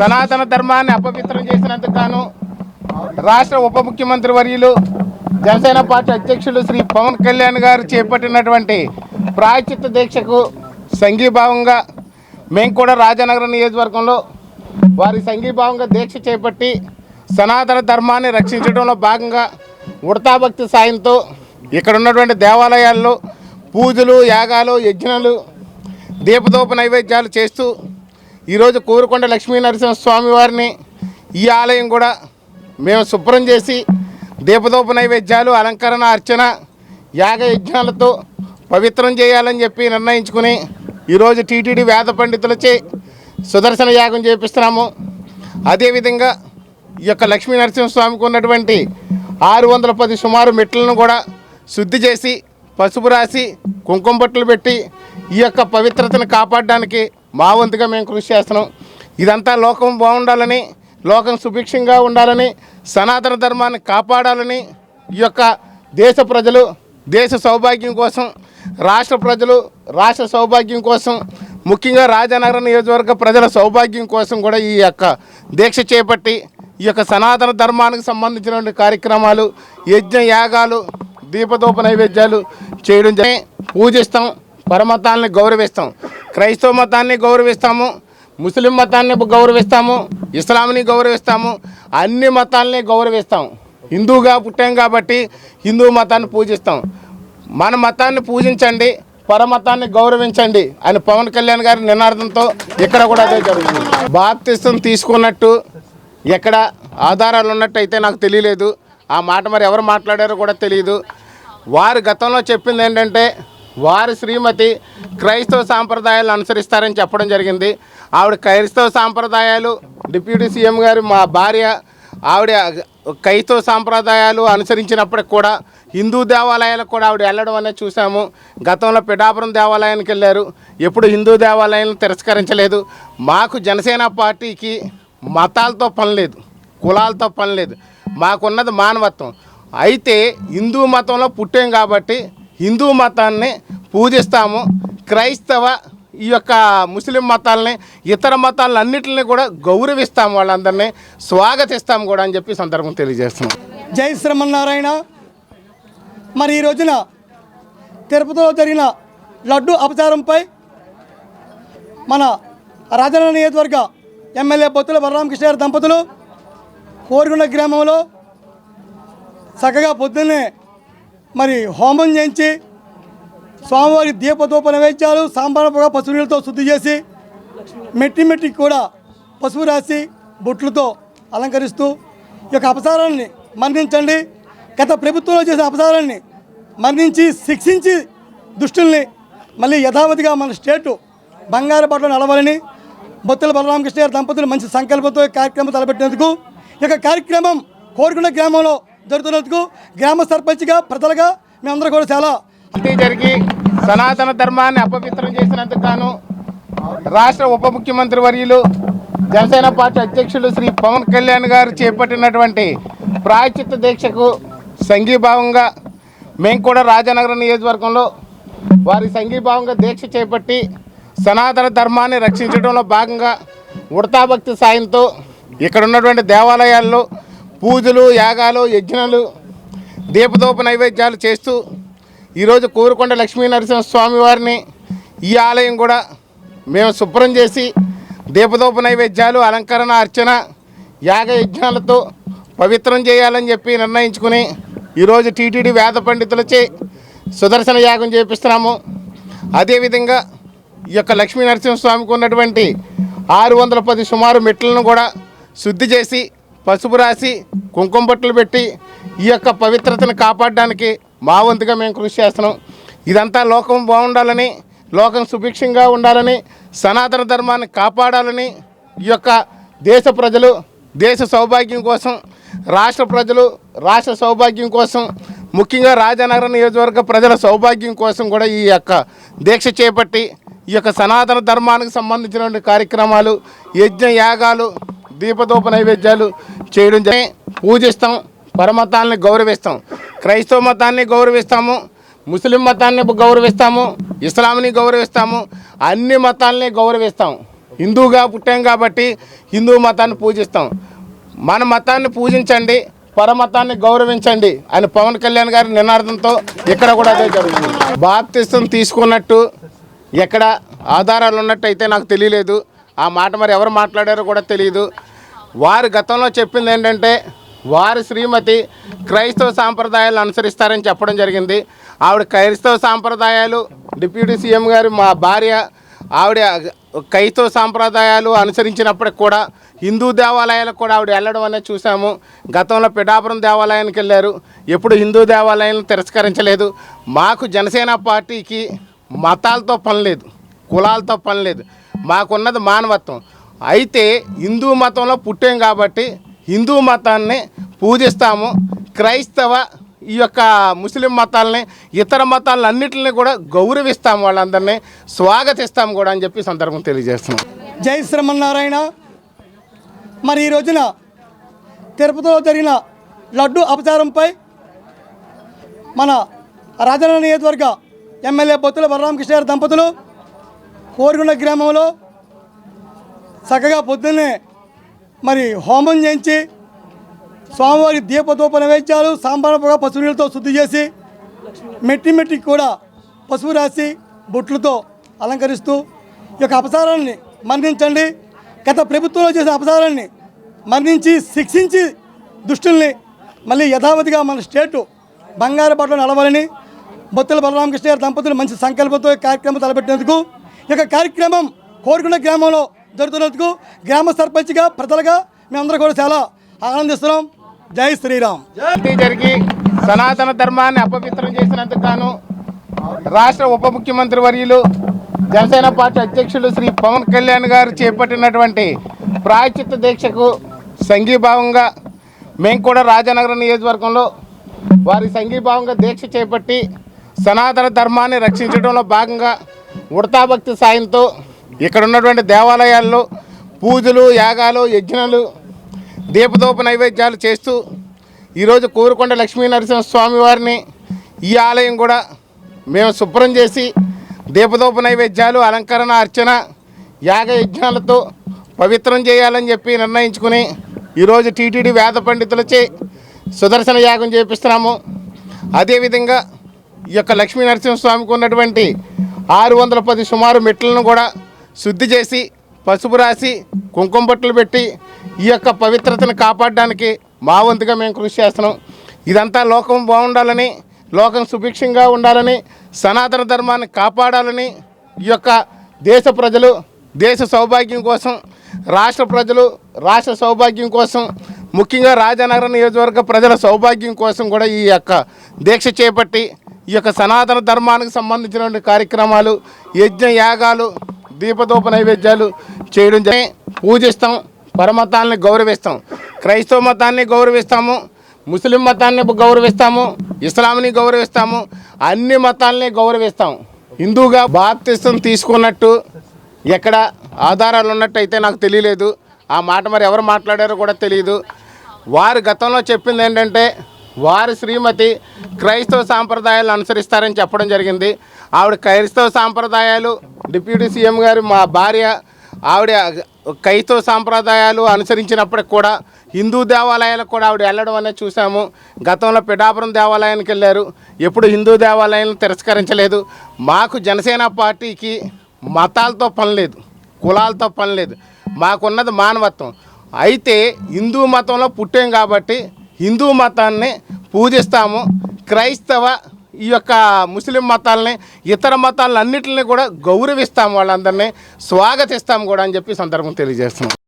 సనాతన ధర్మాన్ని అపవిత్రం చేసినందుకు గాను రాష్ట్ర ఉప ముఖ్యమంత్రి వర్యులు జనసేన పార్టీ అధ్యక్షులు శ్రీ పవన్ కళ్యాణ్ గారు చేపట్టినటువంటి ప్రాయచిత్త దీక్షకు సంఘీభావంగా మేము కూడా రాజానగరం నియోజకవర్గంలో వారి సంఘీభావంగా దీక్ష చేపట్టి సనాతన ధర్మాన్ని రక్షించడంలో భాగంగా ఉడతాభక్తి సాయంతో ఇక్కడ ఉన్నటువంటి దేవాలయాల్లో పూజలు యాగాలు యజ్ఞాలు దీపదోప నైవేద్యాలు చేస్తూ ఈరోజు కూరుకొండ లక్ష్మీ నరసింహ స్వామి వారిని ఈ ఆలయం కూడా మేము శుభ్రం చేసి దీపదోప నైవేద్యాలు అలంకరణ అర్చన యాగ యజ్ఞాలతో పవిత్రం చేయాలని చెప్పి నిర్ణయించుకుని ఈరోజు టీటీడీ వేద పండితులచే సుదర్శన యాగం చేపిస్తున్నాము. అదేవిధంగా ఈ యొక్క లక్ష్మీ నరసింహస్వామికి ఉన్నటువంటి ఆరు వందల పది సుమారు మెట్లను కూడా శుద్ధి చేసి పసుపు రాసి కుంకుమ బట్టలు పెట్టి ఈ యొక్క పవిత్రతను కాపాడడానికి మా వంతుగా మేము కృషి చేస్తున్నాం. ఇదంతా లోకం బాగుండాలని లోకం సుభిక్షంగా ఉండాలని సనాతన ధర్మాన్ని కాపాడాలని ఈ యొక్క దేశ ప్రజలు దేశ సౌభాగ్యం కోసం రాష్ట్ర ప్రజలు రాష్ట్ర సౌభాగ్యం కోసం ముఖ్యంగా రాజనగర నియోజకవర్గ ప్రజల సౌభాగ్యం కోసం కూడా ఈ యొక్క దీక్ష చేపట్టి ఈ యొక్క సనాతన ధర్మానికి సంబంధించినటువంటి కార్యక్రమాలు యజ్ఞ యాగాలు దీపదోప నైవేద్యాలు చేయడం జరిగి పూజిస్తాం పరమతాల్ని గౌరవిస్తాం. క్రైస్తవ మతాన్ని గౌరవిస్తాము ముస్లిం మతాన్ని గౌరవిస్తాము ఇస్లాంని గౌరవిస్తాము అన్ని మతాలని గౌరవిస్తాం. హిందూగా పుట్టాం కాబట్టి హిందూ మతాన్ని పూజిస్తాం. మన మతాన్ని పూజించండి పరమతాన్ని గౌరవించండి అని పవన్ కళ్యాణ్ గారి నినాదంతో ఇక్కడ కూడా అదే జరుగుతుంది. బాప్తిస్తం తీసుకున్నట్టు ఎక్కడ ఆధారాలు ఉన్నట్టు అయితే నాకు తెలియలేదు. ఆ మాట మరి ఎవరు మాట్లాడారో కూడా తెలియదు. వారు గతంలో చెప్పింది ఏంటంటే వారి శ్రీమతి క్రైస్తవ సాంప్రదాయాలు అనుసరిస్తారని చెప్పడం జరిగింది. ఆవిడ క్రైస్తవ సాంప్రదాయాలు డిప్యూటీ సీఎం గారు మా భార్య ఆవిడ క్రైస్తవ సాంప్రదాయాలు అనుసరించినప్పటికి కూడా హిందూ దేవాలయాలకు కూడా ఆవిడ వెళ్ళడం అనేది చూసాము. గతంలో పిఠాపురం దేవాలయానికి వెళ్ళారు. ఎప్పుడు హిందూ దేవాలయాలను తిరస్కరించలేదు. మాకు జనసేన పార్టీకి మతాలతో పని లేదు కులాలతో పని లేదు. మాకున్నది మానవత్వం. అయితే హిందూ మతంలో పుట్టాం కాబట్టి హిందూ మతాన్ని పూజిస్తాము. క్రైస్తవ ఈ యొక్క ముస్లిం మతాలని ఇతర మతాలన్నింటిని కూడా గౌరవిస్తాం వాళ్ళందరినీ స్వాగతిస్తాం కూడా అని చెప్పి సందర్భం తెలియజేస్తున్నాం. జై శ్రీమన్నారాయణ. మరి ఈ రోజున తిరుపతిలో జరిగిన లడ్డు అపచారంపై మన రాజన్న నియోజకవర్గ ఎమ్మెల్యే బొత్తుల బలరామకృష్ణ గారి దంపతులు కోరుకున్న గ్రామంలో చక్కగా పొద్దున్నే మరి హోమం చేయించి స్వామివారి దీపదూప నైవేద్యాలు సాంబార పొగ పసుపు నీళ్ళతో శుద్ధి చేసి మెట్టి మెట్టికి కూడా పసుపు రాసి బొట్లతో అలంకరిస్తూ ఈ యొక్క అపసారాన్ని మరణించండి గత ప్రభుత్వంలో చేసిన అపసారాన్ని మరణించి శిక్షించి దుష్టుల్ని మళ్ళీ యథావతిగా మన స్టేటు బంగారు బట్టలు నడవాలని బొత్తుల బలరామకృష్ణ గారి దంపతులు మంచి సంకల్పంతో కార్యక్రమం తలపెట్టినందుకు ఈ యొక్క కార్యక్రమం కోరుకున్న గ్రామంలో జరుగుతున్నందుకు గ్రామ సర్పంచ్గా ప్రజలుగా మేమందరం కూడా చాలా ఇంటి జరిగి సనాతన ధర్మాన్ని అపవిత్రం చేసినందుకు గాను రాష్ట్ర ఉప ముఖ్యమంత్రి వర్యులు జనసేన పార్టీ అధ్యక్షులు శ్రీ పవన్ కళ్యాణ్ గారు చేపట్టినటువంటి ప్రాయచిత్త దీక్షకు సంఘీభావంగా మేము కూడా రాజనగరం నియోజకవర్గంలో వారి సంఘీభావంగా దీక్ష చేపట్టి సనాతన ధర్మాన్ని రక్షించడంలో భాగంగా ఉడతాభక్తి సాయంతో ఇక్కడ ఉన్నటువంటి దేవాలయాల్లో పూజలు యాగాలు యజ్ఞాలు దీపదోప నైవేద్యాలు చేస్తూ ఈరోజు కోరుకొండ లక్ష్మీ నరసింహ స్వామి వారిని ఈ ఆలయం కూడా మేము శుభ్రం చేసి దీపదోప నైవేద్యాలు అలంకరణ అర్చన యాగ యజ్ఞాలతో పవిత్రం చేయాలని చెప్పి నిర్ణయించుకుని ఈరోజు టీటీడీ వేద పండితులచే సుదర్శన యాగం చేపిస్తున్నాము. అదేవిధంగా ఈ యొక్క లక్ష్మీ నరసింహస్వామికి ఉన్నటువంటి ఆరు వందల పది సుమారు మెట్లను కూడా శుద్ధి చేసి పసుపు రాసి కుంకుమ బట్టలు పెట్టి ఈ యొక్క పవిత్రతను కాపాడడానికి మా వంతుగా మేము కృషి చేస్తున్నాం. ఇదంతా లోకం బాగుండాలని లోకం సుభిక్షంగా ఉండాలని సనాతన ధర్మాన్ని కాపాడాలని ఈ యొక్క దేశ ప్రజలు దేశ సౌభాగ్యం కోసం రాష్ట్ర ప్రజలు రాష్ట్ర సౌభాగ్యం కోసం ముఖ్యంగా రాజానగరం నియోజకవర్గ ప్రజల సౌభాగ్యం కోసం కూడా ఈ యొక్క దీక్ష చేపట్టి ఈ యొక్క సనాతన ధర్మానికి సంబంధించినటువంటి కార్యక్రమాలు యజ్ఞ యాగాలు దీపదోప నైవేద్యాలు చేయడం జరిగి పూజిస్తాం పరమతాన్ని గౌరవిస్తాం. క్రైస్తవ మతాన్ని గౌరవిస్తాము ముస్లిం మతాన్ని గౌరవిస్తాము ఇస్లాంని గౌరవిస్తాము అన్ని మతాలని గౌరవిస్తాం. హిందూగా పుట్టాం కాబట్టి హిందూ మతాన్ని పూజిస్తాం. మన మతాన్ని పూజించండి పరమతాన్ని గౌరవించండి అని పవన్ కళ్యాణ్ గారి నినార్థంతో ఇక్కడ కూడా అదే జరుగుతుంది. బాప్తిస్తం తీసుకున్నట్టు ఎక్కడ ఆధారాలు ఉన్నట్టయితే నాకు తెలియలేదు. ఆ మాట మరి ఎవరు మాట్లాడారో కూడా తెలియదు. వారు గతంలో చెప్పింది ఏంటంటే వారి శ్రీమతి క్రైస్తవ సాంప్రదాయాలు అనుసరిస్తారని చెప్పడం జరిగింది. ఆవిడ క్రైస్తవ సాంప్రదాయాలు డిప్యూటీ సీఎం గారు మా భార్య ఆవిడ క్రైస్తవ సాంప్రదాయాలు అనుసరించినప్పటికి కూడా హిందూ దేవాలయాలకు కూడా ఆవిడ వెళ్ళడం అనేది చూసాము. గతంలో పిఠాపురం దేవాలయానికి వెళ్ళారు. ఎప్పుడు హిందూ దేవాలయాలను తిరస్కరించలేదు. మాకు జనసేన పార్టీకి మతాలతో పని లేదు కులాలతో పని లేదు. మాకున్నది మానవత్వం. అయితే హిందూ మతంలో పుట్టాం కాబట్టి హిందూ మతాన్ని పూజిస్తాము. క్రైస్తవ ఈ యొక్క ముస్లిం మతాలని ఇతర మతాలన్నింటిని కూడా గౌరవిస్తాము వాళ్ళందరినీ స్వాగతిస్తాము కూడా అని చెప్పి సందర్భం తెలియజేస్తున్నాం. జై శ్రీమన్నారాయణ. మరి ఈ రోజున తిరుపతిలో జరిగిన లడ్డు అపచారంపై మన రాజన్న నియోజకవర్గ ఎమ్మెల్యే బొత్తుల బలరామకృష్ణ దంపతులు కోరుకున్న గ్రామంలో చక్కగా పొద్దున్నే మరి హోమం చేయించి స్వామివారి దీపదూప నైవేద్యాలు సాంబార్ పొగ పసుపు నీళ్ళతో శుద్ధి చేసి మెట్టి మెట్టికి కూడా పసుపు రాసి బొట్లతో అలంకరిస్తూ ఈ యొక్క అపసారాన్ని మరణించండి గత ప్రభుత్వంలో చేసిన అపసారాన్ని మరణించి శిక్షించి దుష్టుల్ని మళ్ళీ యథావతిగా మన స్టేటు బంగారు బట్టలు నడవాలని బొత్తుల బలరామకృష్ణ గారి దంపతులు మంచి సంకల్పంతో కార్యక్రమం తలపెట్టినందుకు ఈ యొక్క కార్యక్రమం కోరుకున్న గ్రామంలో జరుగుతున్నందుకు గ్రామ సర్పంచ్గా ప్రజలుగా మేమందరం కూడా చాలా ఆనందిస్తున్నాం. జై శ్రీరామ్. శాంతి జరిగి సనాతన ధర్మాన్ని అపవిత్రం చేసినందుకు గాను రాష్ట్ర ఉప ముఖ్యమంత్రి వర్యులు జనసేన పార్టీ అధ్యక్షులు శ్రీ పవన్ కళ్యాణ్ గారు చేపట్టినటువంటి ప్రాయచిత్త దీక్షకు సంఘీభావంగా మేము కూడా రాజనగరం నియోజకవర్గంలో వారి సంఘీభావంగా దీక్ష చేపట్టి సనాతన ధర్మాన్ని రక్షించడంలో భాగంగా ఉడతాభక్తి సాయంతో ఇక్కడ ఉన్నటువంటి దేవాలయాల్లో పూజలు యాగాలు యజ్ఞాలు దీపదోప నైవేద్యాలు చేస్తూ ఈరోజు కోరుకొండ లక్ష్మీ నరసింహ స్వామి వారిని ఈ ఆలయం కూడా మేము శుభ్రం చేసి దీపదోప నైవేద్యాలు అలంకరణ అర్చన యాగ యజ్ఞాలతో పవిత్రం చేయాలని చెప్పి నిర్ణయించుకుని ఈరోజు టీటీడీ వేద పండితులచే సుదర్శన యాగం చేపిస్తున్నాము. అదేవిధంగా ఈ యొక్క లక్ష్మీ నరసింహస్వామికి ఉన్నటువంటి ఆరు వందల పది సుమారు మెట్లను కూడా శుద్ధి చేసి పసుపు రాసి కుంకుమ బట్టలు పెట్టి ఈ యొక్క పవిత్రతను కాపాడడానికి మా వంతుగా మేము కృషి చేస్తున్నాం. ఇదంతా లోకం బాగుండాలని లోకం సుభిక్షంగా ఉండాలని సనాతన ధర్మాన్ని కాపాడాలని ఈ యొక్క దేశ ప్రజలు దేశ సౌభాగ్యం కోసం రాష్ట్ర ప్రజలు రాష్ట్ర సౌభాగ్యం కోసం ముఖ్యంగా రాజానగరం నియోజకవర్గ ప్రజల సౌభాగ్యం కోసం కూడా ఈ యొక్క దీక్ష చేపట్టి ఈ యొక్క సనాతన ధర్మానికి సంబంధించినటువంటి కార్యక్రమాలు యజ్ఞ యాగాలు దీపదోప నైవేద్యాలు చేయడం జరిగి పూజిస్తాం పరమతాన్ని గౌరవిస్తాం. క్రైస్తవ మతాన్ని గౌరవిస్తాము ముస్లిం మతాన్ని గౌరవిస్తాము ఇస్లాంని గౌరవిస్తాము అన్ని మతాలని గౌరవిస్తాం. హిందూగా బాప్తిస్తం తీసుకున్నట్టు ఎక్కడ ఆధారాలు ఉన్నట్టయితే నాకు తెలియలేదు. ఆ మాట మరి ఎవరు మాట్లాడారో కూడా తెలియదు. వారు గతంలో చెప్పింది ఏంటంటే వారు శ్రీమతి క్రైస్తవ సాంప్రదాయాలు అనుసరిస్తారని చెప్పడం జరిగింది. ఆవిడ క్రైస్తవ సాంప్రదాయాలు డిప్యూటీ సీఎం గారు మా భార్య ఆవిడ క్రైస్తవ సాంప్రదాయాలు అనుసరించినప్పటికి కూడా హిందూ దేవాలయాలకు కూడా ఆవిడ వెళ్ళడం అనేది చూసాము. గతంలో పిఠాపురం దేవాలయానికి వెళ్ళారు. ఎప్పుడు హిందూ దేవాలయాలను తిరస్కరించలేదు. మాకు జనసేన పార్టీకి మతాలతో పని లేదు కులాలతో పని లేదు. మాకున్నది మానవత్వం. అయితే హిందూ మతంలో పుట్టాం కాబట్టి హిందూ మతాన్ని పూజిస్తాము. క్రైస్తవ ఈ యొక్క ముస్లిం మతాలని ఇతర మతాలన్నింటిని కూడా గౌరవిస్తాం వాళ్ళందరినీ స్వాగతిస్తాం కూడా అని చెప్పి సందర్భం తెలియజేస్తున్నాం.